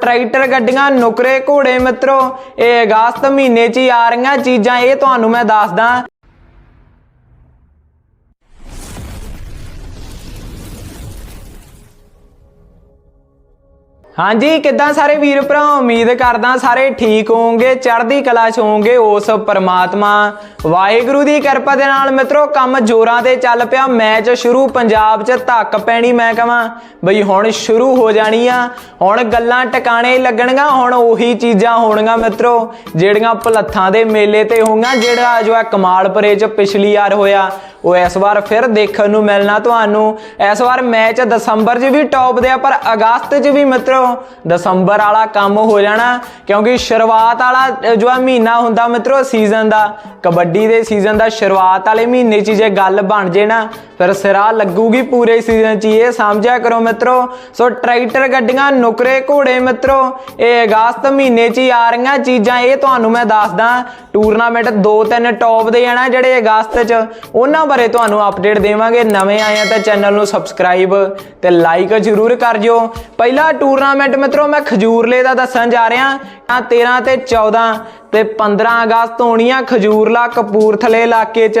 Tractor ਗੱਡੀਆਂ, ਨੁਕਰੇ ਘੋੜੇ ਮਿੱਤਰੋ, ਇਹ ਅਗਸਤ ਮਹੀਨੇ 'ਚ ਹੀ ਆ ਰਹੀਆਂ ਚੀਜ਼ਾਂ, ਇਹ ਤੁਹਾਨੂੰ ਮੈਂ ਦੱਸਦਾ। ਹਾਂਜੀ, ਕਿੱਦਾਂ ਸਾਰੇ ਵੀਰ ਭਰਾ? ਉਮੀਦ ਕਰਦਾ ਸਾਰੇ ਠੀਕ ਹੋਵੋਗੇ, ਚੜ੍ਹਦੀ ਕਲਾ 'ਚ ਹੋਵੋਗੇ। ਉਸ ਪਰਮਾਤਮਾ, ਵਾਹਿਗੁਰੂ ਦੀ ਕਿਰਪਾ ਦੇ ਨਾਲ ਮਿੱਤਰੋ, ਕੰਮ ਜੋਰਾਂ ਤੇ ਚੱਲ ਪਿਆ। ਮੈਚ ਸ਼ੁਰੂ, ਪੰਜਾਬ 'ਚ ਧੱਕ ਪੈਣੀ, ਮੈਂ ਕਹਾਂ, ਬਈ ਹੁਣ ਸ਼ੁਰੂ ਹੋ ਜਾਣੀ ਆ ਹੁਣ ਗੱਲਾਂ ਟਿਕਾਣੇ ਲੱਗਣਗੀਆਂ, ਹੁਣ ਉਹੀ ਚੀਜ਼ਾਂ ਹੋਣਗੀਆਂ ਮਿੱਤਰੋ, ਜਿਹੜੀਆਂ ਭਲੱਥਾਂ ਦੇ ਮੇਲੇ ਤੇ ਹੋਣਗੀਆਂ ਜਿਹੜਾ ਜੋ ਹੈ ਕਮਾਲਪੁਰੇ 'ਚ ਪਿਛਲੀ ਵਾਰ ਹੋਇਆ। ਉਹ ਇਸ ਵਾਰ ਫਿਰ ਦੇਖਣ ਨੂੰ ਮਿਲਣਾ ਤੁਹਾਨੂੰ। ਇਸ ਵਾਰ ਮੈਚ ਦਸੰਬਰ 'ਚ ਵੀ ਟੌਪ ਦੇ ਆ, ਪਰ ਅਗਸਤ 'ਚ ਵੀ ਮਿੱਤਰੋ, ਦਸੰਬਰ ਵਾਲਾ ਕੰਮ ਹੋ ਜਾਣਾ, ਕਿਉਂਕਿ ਸ਼ੁਰੂਆਤ ਵਾਲਾ ਜੋ ਮਹੀਨਾ ਹੁੰਦਾ ਮਿੱਤਰੋ ਸੀਜ਼ਨ ਦਾ, ਕਬੱਡੀ ਦੇ ਸੀਜ਼ਨ ਦਾ ਸ਼ੁਰੂਆਤ ਵਾਲੇ ਮਹੀਨੇ 'ਚ ਜੇ ਗੱਲ ਬਣ ਜੇ ਨਾ, ਫਿਰ ਸਿਰਾ ਲੱਗੂਗੀ ਪੂਰੇ ਸੀਜ਼ਨ 'ਚ, ਇਹ ਸਮਝਿਆ ਕਰੋ ਮਿੱਤਰੋ। ਸੋ ਟਰੈਕਟਰ ਗੱਡੀਆਂ, ਨੁਕਰੇ ਘੋੜੇ ਮਿੱਤਰੋ, ਇਹ ਅਗਸਤ ਮਹੀਨੇ 'ਚ ਹੀ ਆ ਰਹੀਆਂ ਚੀਜ਼ਾਂ, ਇਹ ਤੁਹਾਨੂੰ ਮੈਂ ਦੱਸਦਾ ਟੂਰਨਾਮੈਂਟ ਦੋ ਤਿੰਨ ਟੌਪ ਦੇ ਆਣਾ ਜਿਹੜੇ ਅਗਸਤ 'ਚ, ਉਹਨਾਂ ਬਾਰੇ ਤੁਹਾਨੂੰ ਅਪਡੇਟ ਦੇਵਾਂਗੇ। ਨਵੇਂ ਆਏ ਆ ਤਾਂ ਚੈਨਲ ਨੂੰ ਸਬਸਕ੍ਰਾਈਬ ਤੇ ਲਾਈਕ ਜ਼ਰੂਰ ਕਰ ਜਿਓ। ਪਹਿਲਾ ਟੂਰਨਾਮੈਂਟ ਮਿੱਤਰੋ, ਮੈਂ ਖਜੂਰਲੇ ਦਾ ਦੱਸਣ ਜਾ ਰਿਹਾ। ਆ 13 ਤੇ 14 ਤੇ 15 ਅਗਸਤ ਹੋਣੀਆਂ ਖਜੂਰਲਾ ਕਪੂਰਥਲੇ ਇਲਾਕੇ 'ਚ।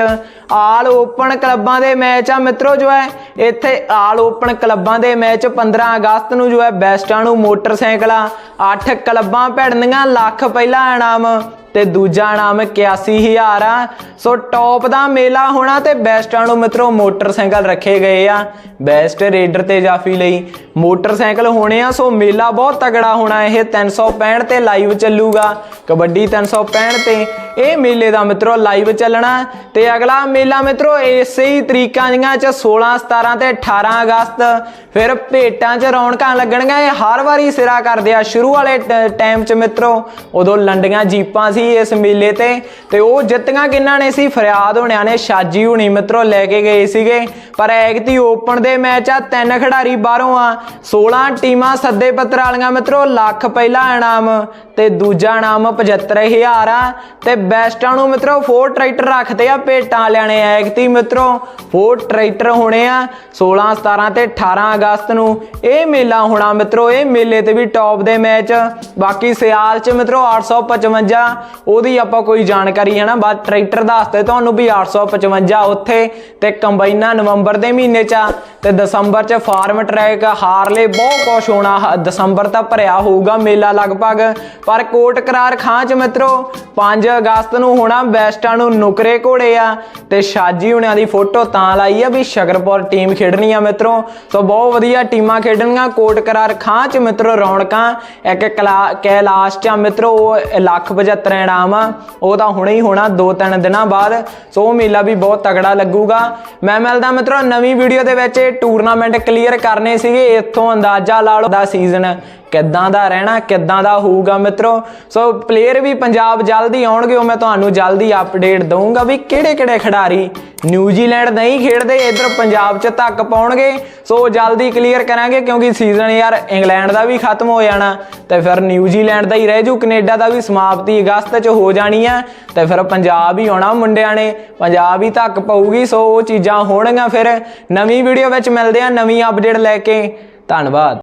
ਆਲ ਓਪਨ ਕਲੱਬਾਂ ਦੇ ਮੈਚ ਆ ਮਿੱਤਰੋ ਜੋ ਹੈ। ਇੱਥੇ ਆਲ ਓਪਨ ਕਲੱਬਾਂ ਦੇ ਮੈਚ 15 ਅਗਸਤ ਨੂੰ ਜੋ ਹੈ। ਬੈਸਟਾਂ ਨੂੰ ਮੋਟਰਸਾਈਕਲਾਂ। 8 ਕਲੱਬਾਂ ਭਿੜਨੀਆਂ, ਲੱਖ ਪਹਿਲਾ ਇਨਾਮ। ਤੇ ਦੂਜਾ ਇਨਾਮ 81000 ਆ। ਸੋ ਟੌਪ ਦਾ ਮੇਲਾ ਹੋਣਾ ਤੇ ਬੈਸਟਾਂ ਨੂੰ ਮਿੱਤਰੋ, ਮੋਟਰਸਾਈਕਲ ਰੱਖੇ ਗਏ ਆ। ਬੈਸਟ ਰੇਡਰ ਤੇ ਜਾਫੀ ਲਈ। ਮੋਟਰਸਾਈਕਲ ਹੋਣੇ ਆ, ਸੋ ਮੇਲਾ ਬਹੁਤ ਤਗੜਾ ਹੋਣਾ, ਇਹ 365 ਤੇ ਲਾਈਵ ਚੱਲੂਗਾ। ਕਬੱਡੀ 365 ਤੇ ਇਹ ਮੇਲੇ ਦਾ ਮਿੱਤਰੋ, ਲਾਈਵ ਚੱਲਣਾ। ਤੇ ਅਗਲਾ ਮੇਲਾ ਮਿੱਤਰੋ, ਇਸੇ ਹੀ ਤਰੀਕਾਂ ਦੀਆਂ ਚ 16 17 ਤੇ 18 ਅਗਸਤ। ਫਿਰ ਭੇਟਾਂ 'ਚ ਰੌਣਕਾਂ ਲੱਗਣਗੀਆਂ, ਇਹ ਹਰ ਵਾਰੀ ਸਿਰਾ ਕਰਦੇ ਆ। ਸ਼ੁਰੂ ਵਾਲੇ ਟਾਈਮ 'ਚ ਮਿੱਤਰੋ, ਉਦੋਂ ਲੰਡੀਆਂ ਜੀਪਾਂ ਸੀ ਇਸ ਮੇਲੇ ਤੇ। ਤੇ ਉਹ ਜਿੱਤੀਆਂ ਕਿੰਨਾਂ ਨੇ ਸੀ? ਫਰਿਆਦ ਹੋਣਿਆਂ ਨੇ ਸ਼ਾਜੀ ਹੁਣੀ ਮਿੱਤਰੋ ਲੈ ਕੇ ਗਏ ਸੀਗੇ। ਪਰ ਐਗਤੀ ਓਪਨ ਦੇ ਮੈਚ ਆ, ਤਿੰਨ ਖਿਡਾਰੀ ਬਾਹਰੋਂ ਆ। 16 ਟੀਮਾਂ ਸੱਦੇ ਪੱਤਰ ਵਾਲੀਆਂ ਮਿੱਤਰੋ, ਲੱਖ ਪਹਿਲਾ ਇਨਾਮ ਤੇ ਦੂਜਾ ਇਨਾਮ 75000 ਆ। ਤੇ ਬੈਸਟਾਂ ਨੂੰ ਮਿੱਤਰੋ ਫੋਰ ਟਰੈਕਟਰ ਰੱਖਦੇ ਆ, ਭੇਟਾਂ ਵਾਲਿਆਂ ਨੇ ਐਗਤੀ ਮਿੱਤਰੋ ਫੋਰ ਟਰੈਕਟਰ ਹੋਣੇ ਆ। 16 17 ਤੇ 18 ਅਗਸਤ ਨੂੰ ਇਹ ਮੇਲਾ ਹੋਣਾ ਮਿੱਤਰੋ, ਇਹ ਮੇਲੇ ਤੇ ਵੀ ਟੌਪ ਦੇ ਮੈਚ ਬਾਕੀ ਸਿਆਲ ਚ ਮਿੱਤਰੋ 855 ਉਹਦੀ ਆਪਾਂ ਕੋਈ ਜਾਣਕਾਰੀ ਹੈ ਨਾ ਬਸ ਟਰੈਕਟਰ ਦੱਸਦੇ ਤੁਹਾਨੂੰ ਵੀ 855 ਉੱਥੇ ਤੇ ਕੰਬਾਈਨਾਂ ਨਵੰਬਰ ਦੇ ਮਹੀਨੇ ਚ ਤੇ ਦਸੰਬਰ ਚ ਫਾਰਮ ਟਰੈਕ ਹਾਰਲੇ ਬਹੁਤ ਕੁਛ ਹੋਣਾ, ਦਸੰਬਰ ਤਾਂ ਭਰਿਆ ਹੋਊਗਾ ਮੇਲਾ ਲਗਭਗ। ਪਰ ਕੋਟ ਕਰਾਰ ਖਾਂ ਚ ਮਿੱਤਰੋ 5 ਅਗਸਤ ਨੂੰ ਹੋਣਾ ਬੈਸਟਾਂ ਨੂੰ ਨੁਕਰੇ ਘੋੜੇ ਆ। ਤੇ ਸ਼ਾਜੀ ਹੁਣਿਆਂ ਦੀ ਫੋਟੋ ਤਾਂ ਲਾਈ ਆ ਵੀ ਸ਼ਗਰਪੁਰ ਟੀਮ ਖੇਡਣੀ ਆ ਮਿੱਤਰੋ। ਸੋ ਬਹੁਤ ਵਧੀਆ ਟੀਮਾਂ ਖੇਡਣਗੀਆਂ, ਕੋਟ ਕਰਾਰ ਖਾਂ ਚ ਮਿੱਤਰੋ ਰੌਣਕਾਂ। ਇੱਕ ਕਲਾ- ਕੈਲਾਸ਼ ਚ ਆ ਮਿੱਤਰੋ, ਉਹ ਲੱਖ 75 ਇਨਾਮ ਆ। ਉਹ ਤਾਂ ਹੁਣੇ ਹੀ ਹੋਣਾ ਦੋ ਤਿੰਨ ਦਿਨਾਂ ਬਾਅਦ। ਸੋ ਉਹ ਮੇਲਾ ਵੀ ਬਹੁਤ ਤਗੜਾ ਲੱਗੂਗਾ। ਮੈਂ ਮਿਲਦਾ ਮਿੱਤਰੋ ਨਵੀਂ ਵੀਡੀਓ ਦੇ ਵਿੱਚ ਇਹ ਟੂਰਨਾਮੈਂਟ ਕਲੀਅਰ ਕਰਨੇ ਸੀਗੇ। ਇੱਥੋਂ ਅੰਦਾਜ਼ਾ ਲਾ ਲਓ, ਦਾ ਸੀਜ਼ਨ ਕਿੱਦਾਂ ਦਾ ਰਹਿਣਾ, ਕਿੱਦਾਂ ਦਾ ਹੋਊਗਾ ਮਿੱਤਰੋ? ਸੋ ਪਲੇਅਰ ਵੀ ਪੰਜਾਬ ਜਲਦੀ ਆਉਣਗੇ, ਉਹ ਮੈਂ ਤੁਹਾਨੂੰ ਜਲਦੀ ਅਪਡੇਟ ਦਊਂਗਾ ਵੀ ਕਿਹੜੇ ਕਿਹੜੇ ਖਿਡਾਰੀ ਨਿਊਜ਼ੀਲੈਂਡ ਨਹੀਂ ਖੇਡਦੇ, ਇਧਰ ਪੰਜਾਬ 'ਚ ਧੱਕ ਪਾਉਣਗੇ। ਸੋ ਜਲਦੀ ਕਲੀਅਰ ਕਰਾਂਗੇ ਕਿਉਂਕਿ ਸੀਜ਼ਨ ਯਾਰ ਇੰਗਲੈਂਡ ਦਾ ਵੀ ਖਤਮ ਹੋ ਜਾਣਾ, ਤੇ ਫਿਰ ਨਿਊਜ਼ੀਲੈਂਡ ਦਾ ਹੀ ਰਹਿ ਜੂ ਕੈਨੇਡਾ ਦਾ ਵੀ ਸਮਾਪਤੀ ਅਗਸਤ 'ਚ ਹੋ ਜਾਣੀ ਆ ਤੇ ਫਿਰ ਪੰਜਾਬ ਹੀ ਆਉਣਾ ਮੁੰਡਿਆਂ ਨੇ, ਪੰਜਾਬ ਹੀ ਧੱਕ ਪਊਗੀ। ਸੋ ਉਹ ਚੀਜ਼ਾਂ ਹੋਣਗੀਆਂ ਫਿਰ। ਨਵੀਂ ਵੀਡੀਓ ਵਿੱਚ ਮਿਲਦੇ ਆ ਨਵੀਂ ਅਪਡੇਟ ਲੈ ਕੇ। ਧੰਨਵਾਦ।